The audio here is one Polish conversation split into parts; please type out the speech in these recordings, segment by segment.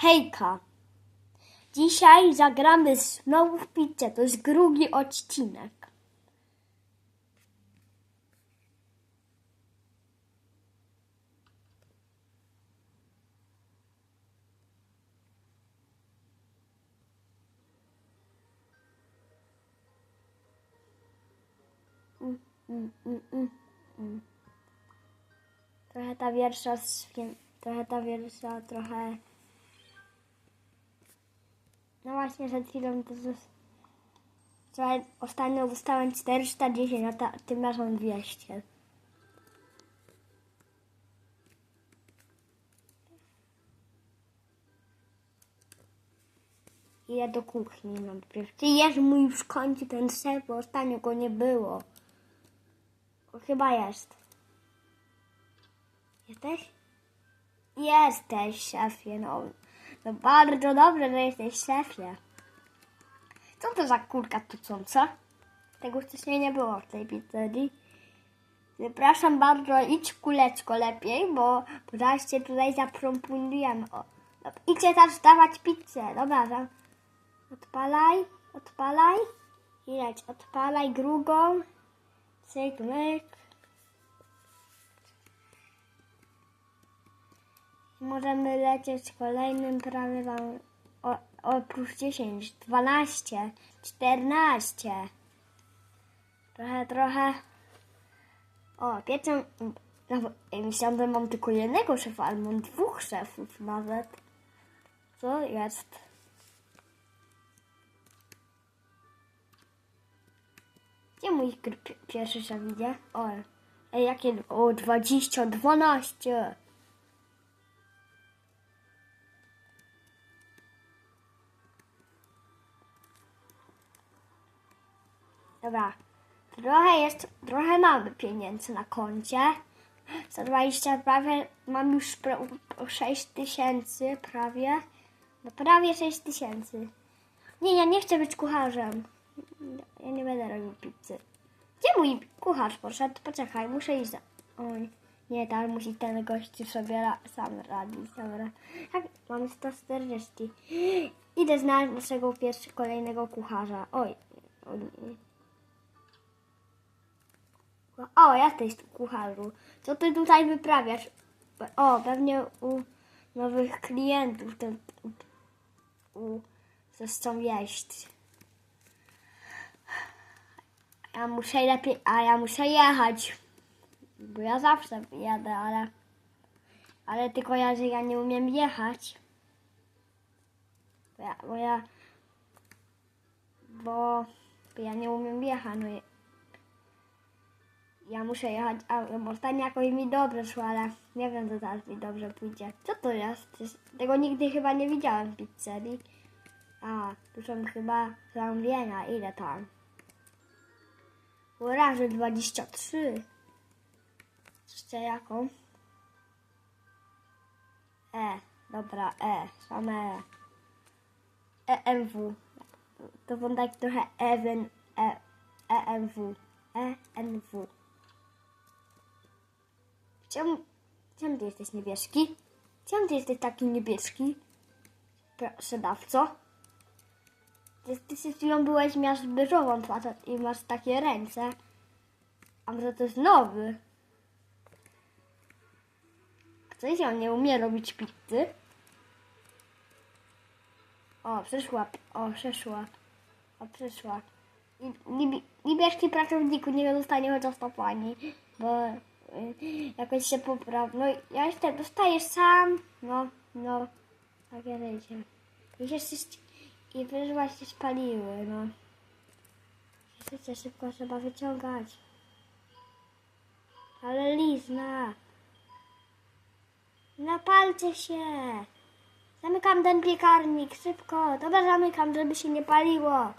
Hejka! Dzisiaj zagramy znowu w pizzę. To jest drugi odcinek. Trochę ta wiersza, trochę ta wiersza, trochę... No właśnie przed chwilą to. Trochę ostatnio dostałem 410, a ta, tym razem 200. Idę do kuchni najpierw. Ty jest mój już kończy ten ser, bo ostatnio go nie było. Chyba jest. Jesteś? Jesteś, szefie, no. No bardzo dobrze, że jesteś szefie. Co to za kurka tucząca? Tego wcześniej nie było w tej pizzerii. Zapraszam bardzo, idź kuleczko lepiej, bo zaraz cię tutaj zaproponujemy. O, no, idźcie teraz dawać pizzę. Dobra, odpalaj, odpalaj. I leć, odpalaj drugą. Cyk, myk. Możemy lecieć kolejnym prawie tam o, oprócz 10, 12, 14. Trochę, trochę. O, pieczę. No, myślałam, że mam tylko jednego szefa, ale mam dwóch szefów nawet. Co jest? Gdzie mój pierwszy szef idzie? O, jakie? O, 20, 12. Dobra. Trochę jest, trochę mamy pieniędzy na koncie. 120 prawie, mam już pra- 6 tysięcy prawie. No prawie 6 tysięcy. Nie, ja nie chcę być kucharzem. Ja nie będę robił pizzy. Gdzie mój kucharz poszedł? Poczekaj, muszę iść za... Oj, nie, tak musi ten gościu sobie ra- sam radzić. Dobra. Jak mamy 140. Idę znaleźć naszego pierwszego, kolejnego kucharza. Oj, oj. O, jesteś tu kucharzu. Co ty tutaj wyprawiasz? O, pewnie u nowych klientów to u, chcą jeść. Ja muszę lepiej, a ja muszę jechać. Bo ja zawsze jadę, ale ale tylko ja, że ja nie umiem jechać. Bo ja, bo ja bo, ja nie umiem jechać, no ja muszę jechać, a ostatnio jakoś mi dobrze szło, ale nie wiem, co teraz mi dobrze pójdzie. Co to jest? Tego nigdy chyba nie widziałem w pizzerii. A, tu są chyba zamówienia. Ile tam? Razy 23. Jeszcze jaką? E, dobra, E, same E. EMW. To wam tak trochę Ewen, E, EMW. ENW. Czemu, czemu ty jesteś niebieski? Czemu ty jesteś taki niebieski? Sprzedawco? Ty, ty przed chwilą byłeś, miałeś beżową twarz i masz takie ręce. A może to jest nowy? Jeśli on nie umie robić pizzy? O, przyszła, o, przyszła. O, przyszła. Niebieski pracowniku, nie dostanie chociaż to pani, bo jakoś się popraw. No ja jeszcze dostajesz sam. No, no. Takie życie. I się i wyżła się spaliły, no. Życie szybko trzeba wyciągać. Ale lizna. Napalcie się. Zamykam ten piekarnik, szybko. Dobra, zamykam, żeby się nie paliło.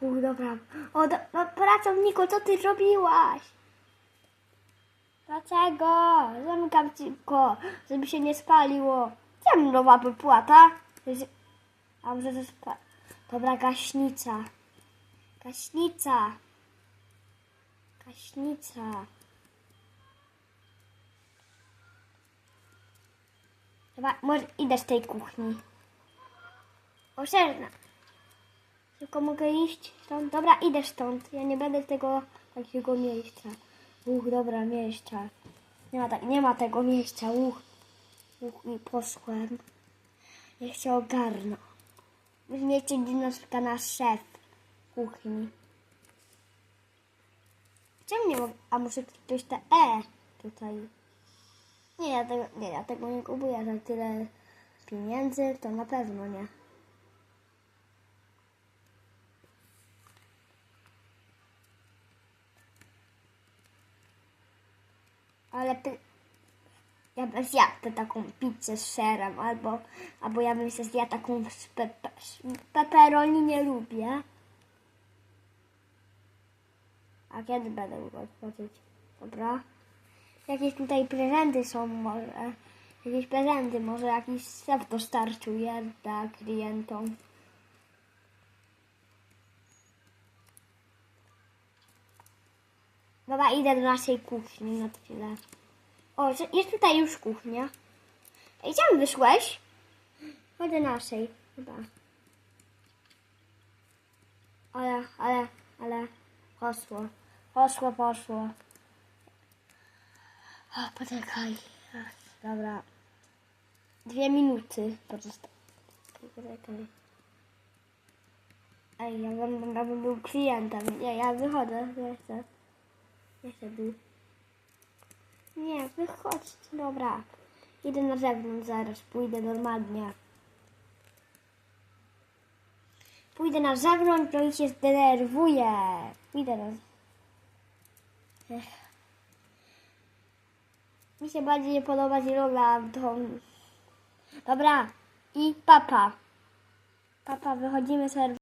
U, dobra. O, do, no, pracowniku, co ty zrobiłaś? Dlaczego? Zamykam szybko, żeby się nie spaliło. Czemu nowa wypłata? A może to jest... pa- Dobra, gaśnica. Gaśnica. Gaśnica. Dobra, może idę z tej kuchni. Obszerna. Tylko mogę iść stąd? Dobra, idę stąd. Ja nie będę tego takiego miejsca. Uch, dobra, miejsca. Nie ma, tak, nie ma tego miejsca. Uch. Uch, i poszłem. Ja się ogarnę. Weźmiecie dinoska na szef kuchni. Czemu nie mogę? A muszę ktoś te E tutaj. Nie, ja tego nie, ja tego nie kupuję za tyle pieniędzy, to na pewno nie. Ale ja bym zjadł taką pizzę z serem, albo, albo ja bym się zjadł taką z pepe, z pepperoni nie lubię. A kiedy będę mógł otworzyć? Dobra. Jakieś tutaj prezenty są może. Jakieś prezenty, może jakiś sef dostarczuje dla klientom. Dobra, idę do naszej kuchni na chwilę. O, jest tutaj już kuchnia. Ej, gdzie wyszłeś? Chodź do naszej, chyba. Ale, ale, ale, poszło. Poszło, poszło. O, poczekaj. Dobra. Dwie minuty pozostały. Poczekaj. Ej, ja bym, ja bym był klientem. Nie, ja wychodzę. Nie chcę. Był. Nie, wychodź. Dobra. Idę na zewnątrz zaraz. Pójdę normalnie. Pójdę na zewnątrz, to i się zdenerwuję. Pójdę na... Mi się bardziej nie podoba zielona to... Dobra. I papa. Papa, wychodzimy sobie